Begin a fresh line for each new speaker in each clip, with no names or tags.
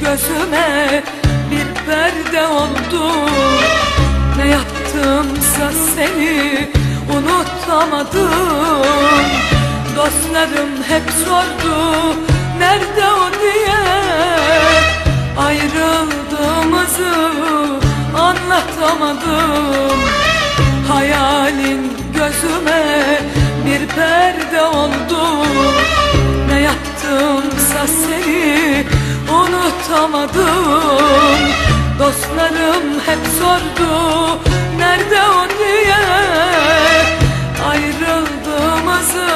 Gözüme bir perde oldu. Ne yaptımsa seni unutamadım. Dostlarım hep sordu nerede o? diye. Ayrıldığımızı anlatamadım. Hayalin gözüme bir perde oldu. Ne yaptımsa seni unutamadım. Dostlarım hep sordu nerede o diye? Ayrıldığımızı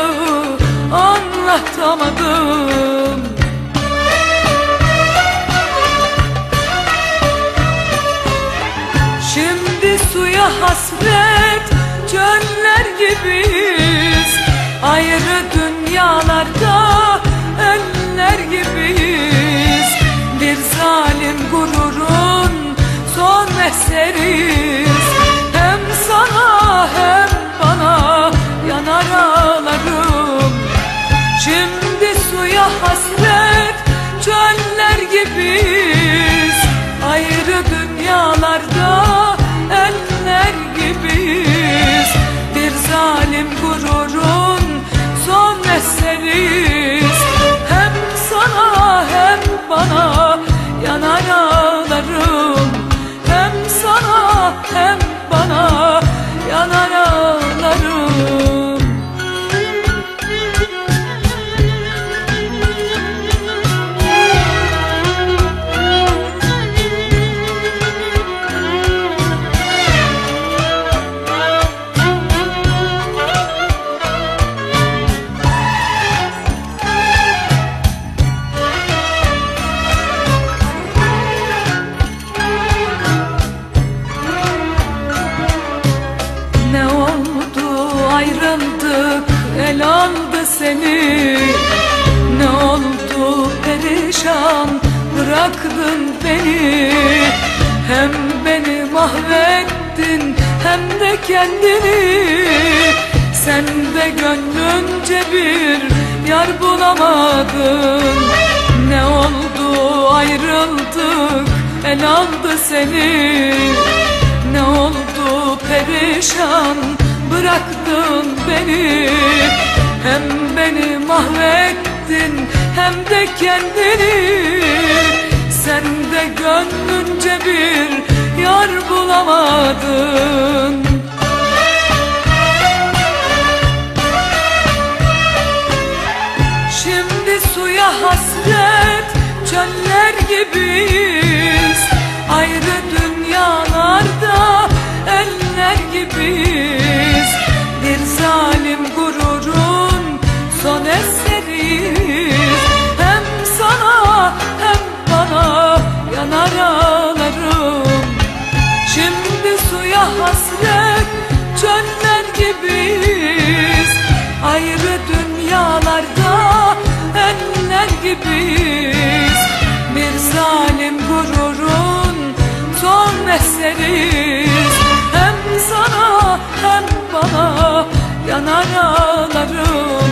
anlatamadım. Şimdi suya hasret çöller gibiyiz. Ayrı dünyalarda son eseriz Hem sana hem bana yanar ağlarım. Şimdi suya hasret çöller gibiyiz. Ayrı dünyalarda eller gibiyiz. Bir zalim gururun ayrıldık el aldı seni. Ne oldu perişan bıraktın beni. Hem beni mahvettin hem de kendini. Sen de gönlünce bir yar bulamadın. Ne oldu ayrıldık el aldı seni. Ne oldu perişan bıraktın beni. Hem beni mahvettin hem de kendini. Sen de gönlünce bir yar bulamadın. Şimdi suya hasret çöller gibiyiz. Ayrı dünyalarda eller gibiyiz sahibiz Bir zalim gururun son eseriz Hem sana hem bana yanar ağlarım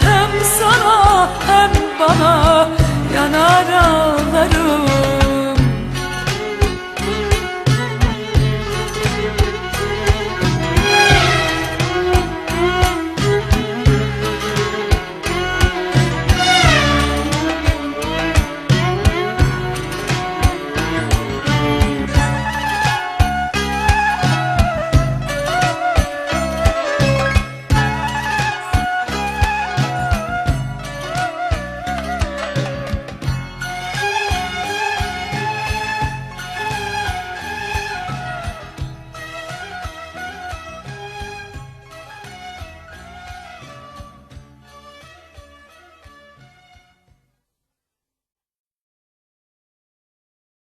Hem sana hem bana